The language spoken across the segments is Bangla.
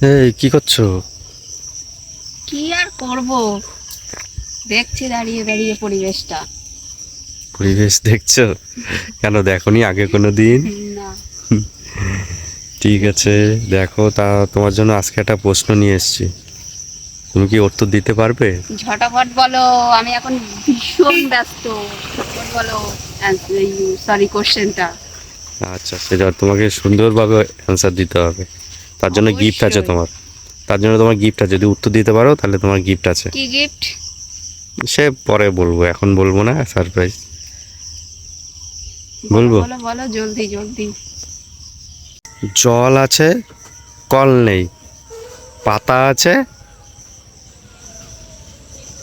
এই কি করছ? কি আর করব? দেখছি দাঁড়িয়ে দাঁড়িয়ে পরিবেশটা। পরিবেশ দেখছ? কেন দেখোনি আগে কোনো দিন? না। ঠিক আছে দেখো তা তোমার জন্য আজকে একটা প্রশ্ন নিয়ে এসেছি। তুমি কি উত্তর দিতে পারবে? ঝটাফট বলো আমি এখন ভীষণ ব্যস্ত। বলো সরি কোশ্চেনটা আচ্ছা সেটা তোমাকে সুন্দরভাবে অ্যান্সার দিতে হবে। তার জন্য গিফট আছে তোমার। তার জন্য তোমার গিফট আছে। যদি উত্তর দিতে পারো তাহলে তোমার গিফট আছে। কি গিফট সে পরে বলব এখন বলব না সারপ্রাইজ বলব? বলো বলো জলদি জলদি। জল আছে কল নেই। পাতা আছে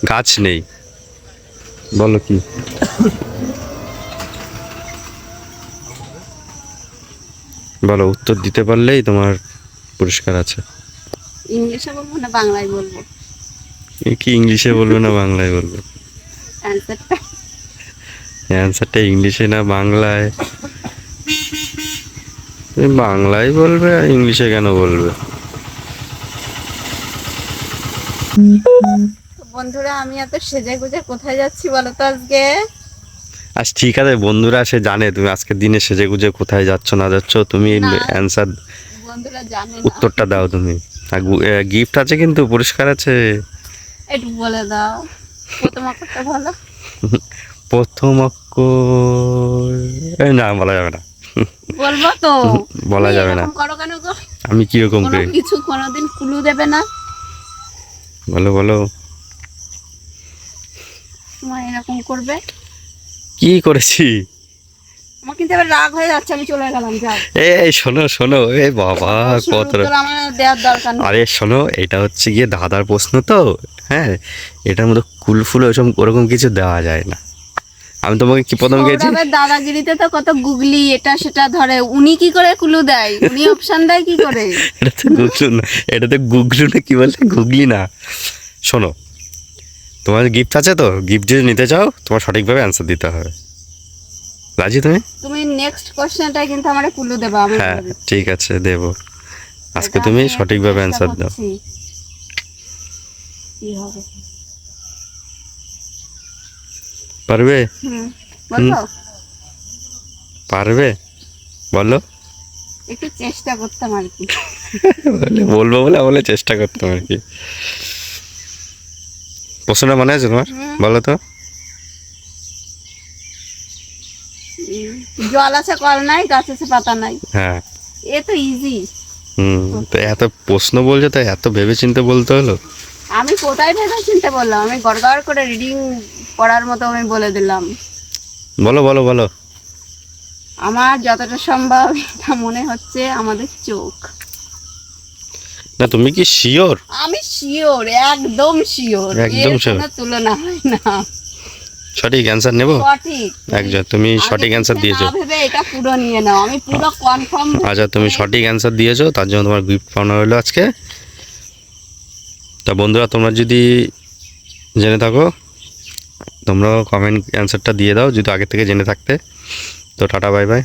গাছ নেই। বলো কি? বলো উত্তর দিতে পারলেই তোমার পুরস্কার আছে? ইংলিশে বলব না বাংলায় বলব? কি ইংলিশে বলবে না বাংলায় বলবে? অ্যান্সারটা অ্যান্সারটা ইংলিশে না বাংলায়? বাংলায় বলবে আর ইংলিশে কেন বলবে? বন্ধুরা আমি এত সেজে গুজে কোথায় যাচ্ছি বলো তো আজকে? আজ ঠিক আছে বন্ধুরা সে জানে তুমি আজকের দিনে সেজে গুজে কোথায় যাচ্ছ না যাচ্ছ তুমি। অ্যান্সার বন্ধুরা জানে না। উত্তরটা দাও তুমি। গিফট আছে কিন্তু পুরস্কার আছে? একটু বলে দাও। প্রথম অক্ষরটা বলো। প্রথম অক্ষর এই না বলা যাবে না। বলব তো? বলা যাবে না। করো কেন গো? আমি কীরকম করি? কিছু কোনোদিন কুলু দেবে না। বলো বলো। তোমার এরকম করবে? কি করেছি? আমার কিন্তু এবার রাগ হয়ে যাচ্ছে আমি চলে গেলাম যাও। এই শোনো শোনো এ বাবা কত উত্তর আমার দেওয়ার দরকার নেই। আরে শোনো এটা হচ্ছে গিয়ে দাদার প্রশ্ন তো হ্যাঁ? এটার মধ্যে কুলফুল ওরকম ওরকম কিছু দেওয়া যায় না। আমি তোমাকে কি প্রথম গেছি? দাদাগিরিতে তো কত গুগলি এটা সেটা ধরে উনি কি করে কুলু দেয়? উনি অপশন দেয় কি করে? এটা তো গুগলু না এটা তো গুগলু না কি বলতে গুগলি না। শোনো তোমার গিফট আছে তো? গিফট যদি নিতে চাও তোমার সঠিকভাবে অ্যান্সার দিতে হবে। রাজি তুমি? তুমি নেক্সট কোশ্চেনটাই কিন্তু আমার কুলু দেবা আমি হ্যাঁ ঠিক আছে দেবো। আজকে তুমি সঠিকভাবে অ্যান্সার দাও। কি হবে? পারবে? হুম বলব পারবে? বলো। একটু চেষ্টা করতাম আর কি। বলে বলব বলে বলে চেষ্টা করতাম আর কি। প্রশ্নটা মনে আছে তোমার? বলো তো। জল আছে কল নাই গাছ আছে পাতা নাই। হ্যাঁ। এ তো ইজি হুম তো এত প্রশ্ন বলছো তো এত ভেবে চিন্তে বলতে হলো? আমি কোথায় ভেবে চিনতে বললাম? আমি গড়গড় করে রিডিং পড়ার মতো আমি বলে দিলাম। বলো বলো বলো। আমার যতটা সম্ভব এটা মনে হচ্ছে আমাদের চোখ। না তুমি কি শিওর আমি শিওর একদম শিওর একদম? তুলনা হয় না। সঠিক অ্যান্সার নেব? একজন তুমি সঠিক অ্যান্সার দিয়েছ এটা পুরো নিয়ে নাও আমি পুরো কনফার্ম আচ্ছা তুমি সঠিক অ্যান্সার দিয়েছ তার জন্য তোমার গিফট পাওনা হলো আজকে। তা বন্ধুরা তোমরা যদি জেনে থাকো তোমরাও কমেন্ট অ্যান্সারটা দিয়ে দাও যদি আগে থেকে জেনে থাকতে। তো টাটা বাই বাই